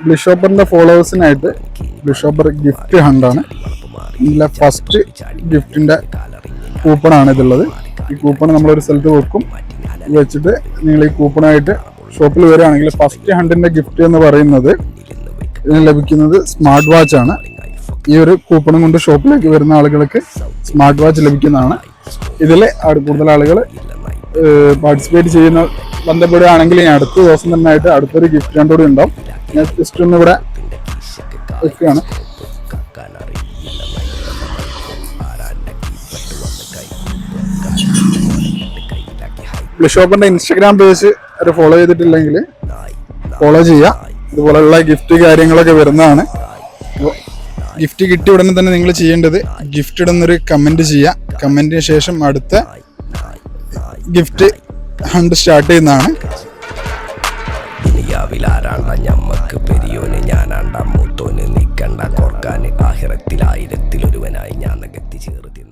ബ്ലിഷോപ്പറിന്റെ ഫോളോവേഴ്സിനായിട്ട് ബ്ലിഷോപ്പർ gift ഹണ്ടാണ്. ഇതിലെ first ഗിഫ്റ്റിന്റെ കൂപ്പണാണ് ഇതുള്ളത് ഈ കൂപ്പൺ നമ്മളൊരു സ്ഥലത്ത് വെക്കും. വെച്ചിട്ട് നിങ്ങൾ ഈ കൂപ്പണായിട്ട് ഷോപ്പിൽ വരികയാണെങ്കിൽ ഫസ്റ്റ് ഹണ്ടിന്റെ ഗിഫ്റ്റ് എന്ന് പറയുന്നത് ഇതിന് ലഭിക്കുന്നത് സ്മാർട്ട് വാച്ച് ആണ്. ഈ ഒരു കൂപ്പണും കൊണ്ട് ഷോപ്പിലേക്ക് വരുന്ന ആളുകൾക്ക് സ്മാർട്ട് വാച്ച് ലഭിക്കുന്നതാണ്. ഇതിൽ കൂടുതൽ ആളുകൾ പാർട്ടിസിപ്പേറ്റ് ചെയ്യുന്ന ബന്ധപ്പെടുകയാണെങ്കിൽ അടുത്ത ദിവസം തന്നെ ആയിട്ട് അടുത്തൊരു ഗിഫ്റ്റ് ഹണ്ടോടെ ഉണ്ടാവും. ഞാൻ ജസ്റ്റ് ഒന്ന് ഇവിടെ വെക്കുകയാണ് ബ്ലിഷോപ്പിന്റെ ഇൻസ്റ്റഗ്രാം പേജ് അവർ ഫോളോ ചെയ്തിട്ടില്ലെങ്കിൽ ഫോളോ ചെയ്യുക. ഇതുപോലെയുള്ള ഗിഫ്റ്റ് കാര്യങ്ങളൊക്കെ വരുന്നതാണ്. ഗിഫ്റ്റ് കിട്ടിയ ഉടനെ തന്നെ നിങ്ങൾ ചെയ്യേണ്ടത് ഗിഫ്റ്റ് ഇടുന്നൊരു കമന്റ് ചെയ്യുക. കമന്റിന് ശേഷം അടുത്ത ഗിഫ്റ്റ് ഹണ്ട് സ്റ്റാർട്ട് ചെയ്യുന്നതാണ്. ദുനിയാവിലാരാണ്ട ഞമ്മക്ക് പെരിയോന്? ഞാനാണ്ട മൂത്തോന്. നിക്കണ്ട കോർക്കാന്. ആഹിറത്തിലായിരത്തിലൊരുവനായി ഞാൻ നികത്തി ചേർത്തി